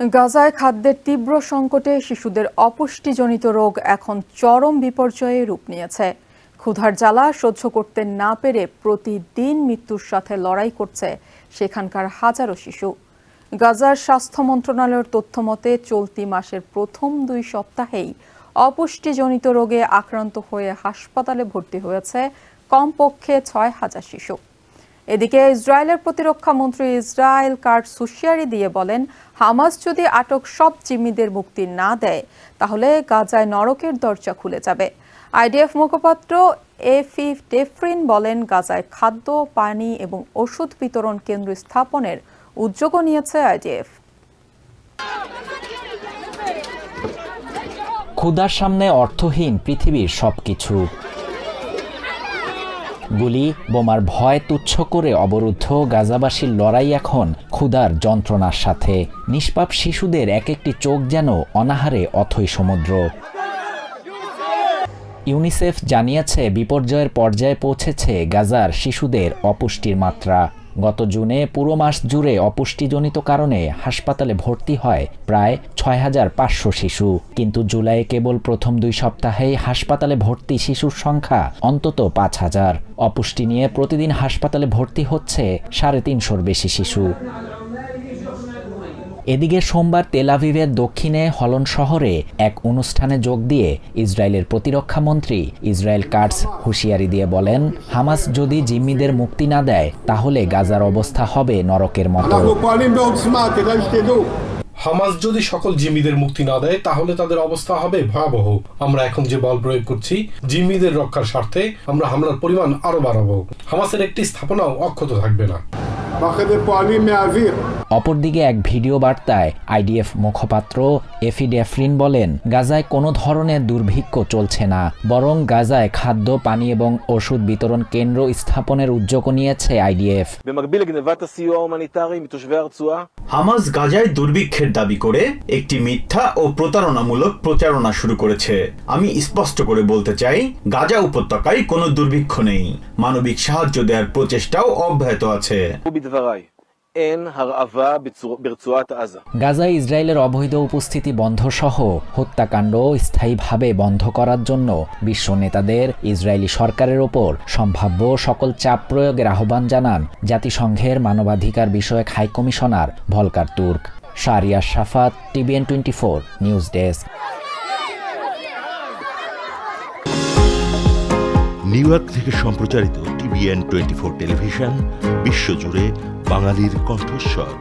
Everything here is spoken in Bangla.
গাজায় খাদ্যের তীব্র সংকটে শিশুদের অপুষ্টিজনিত রোগ এখন চরম বিপর্যয়ে রূপ নিয়েছে। ক্ষুধার জ্বালা সহ্য করতে না পেরে প্রতিদিন মৃত্যুর সাথে লড়াই করছে সেখানকার হাজারো শিশু। গাজার স্বাস্থ্য মন্ত্রণালয়ের তথ্য মতে, চলতি মাসের প্রথম দুই সপ্তাহেই অপুষ্টিজনিত রোগে আক্রান্ত হয়ে হাসপাতালে ভর্তি হয়েছে কমপক্ষে ছয় হাজার শিশু। এদিকে ইসরায়েলের প্রতিরক্ষা মন্ত্রী ইসরায়েল কার্ড সুশিয়ারি দিয়ে বলেন, হামাস যদি আটক সব জিম্মিদের মুক্তি না দেয়, তাহলে গাজায় নরকের দরজা খুলে যাবে। আইডিএফ মুখপাত্র এফি ডেফরিন বলেন, গাজায় খাদ্য, পানি এবং ওষুধ বিতরণ কেন্দ্র স্থাপনের উদ্যোগও নিয়েছে আইডিএফ। ক্ষুধার সামনে অর্থহীন পৃথিবীর সবকিছু। গুলি, বোমার ভয় তুচ্ছ করে অবরুদ্ধ গাজাবাসীর লড়াই এখন ক্ষুধার যন্ত্রণার সাথে। নিষ্পাপ শিশুদের এক একটি চোখ যেন অনাহারে অথই সমুদ্র। ইউনিসেফ জানিয়েছে, বিপর্যয়ের পর্যায়ে পৌঁছেছে গাজার শিশুদের অপুষ্টির মাত্রা। গত জুনে পুরো মাস জুড়ে অপুষ্টিজনিত কারণে হাসপাতালে ভর্তি হয় প্রায় ছয় হাজার পাঁচশো শিশু। কিন্তু জুলাইয়ে কেবল প্রথম দুই সপ্তাহেই হাসপাতালে ভর্তি শিশুর সংখ্যা অন্তত পাঁচ হাজার অপুষ্টি নিয়ে প্রতিদিন হাসপাতালে ভর্তি হচ্ছে সাড়ে তিনশোর বেশি শিশু। এদিকে সোমবার তেলাভিভের দক্ষিণে হলন শহরে এক অনুষ্ঠানে যোগ দিয়ে ইসরায়েলের প্রতিরক্ষামন্ত্রী ইসরায়েল কার্ডস হুঁশিয়ারি দিয়ে বলেন, হামাস যদি জিম্মিদের মুক্তি না দেয়, তাহলে গাজার অবস্থা হবে নরকের মতো। হামাস যদি সকল জিম্মিদের মুক্তি না দেয়, তাহলে তাদের অবস্থা হবে ভয়াবহ। আমরা এখন যে বল প্রয়োগ করছি, জিম্মিদের রক্ষার স্বার্থে আমরা হামলার পরিমাণ আরও বাড়াবো। হামাসের একটি স্থাপনাও অক্ষত থাকবে না। অপরদিকে এক ভিডিও বার্তায় আইডিএফ মুখপাত্র এফি ডেফরিন বলেন গাজায় কোনো ধরনের দুর্ভিক্ষ চলছে না বরং গাজায় খাদ্য পানি এবং ওষুধ বিতরণ কেন্দ্র স্থাপনের উদ্যোগ নিয়েছে আইডিএফ। হামাজ গাজায় দুর্ভিক্ষের দাবি করে একটি মিথ্যা ও প্রতারণামূলক প্রচারণা শুরু করেছে। আমি স্পষ্ট করে বলতে চাই, গাজা উপত্যকায় কোনো দুর্ভিক্ষ নেই। মানবিক সাহায্য দেওয়ার প্রচেষ্টাও অব্যাহত আছে। গাজায় ইসরায়েলের অবৈধ উপস্থিতি বন্ধ সহ হত্যাকাণ্ড স্থায়ীভাবে বন্ধ করার জন্য বিশ্ব নেতাদের ইসরায়েলি সরকারের ওপর সম্ভাব্য সকল চাপ প্রয়োগের আহ্বান জানান জাতিসংঘের মানবাধিকার বিষয়ক high commissioner Volker Turk. Shariya Shafat TBN twenty four news desk. New York থেকে সম্প্রচারিত টিভিএন টোয়েন্টি ফোর টেলিভিশন বিশ্বজুড়ে বাঙালির কণ্ঠস্বর।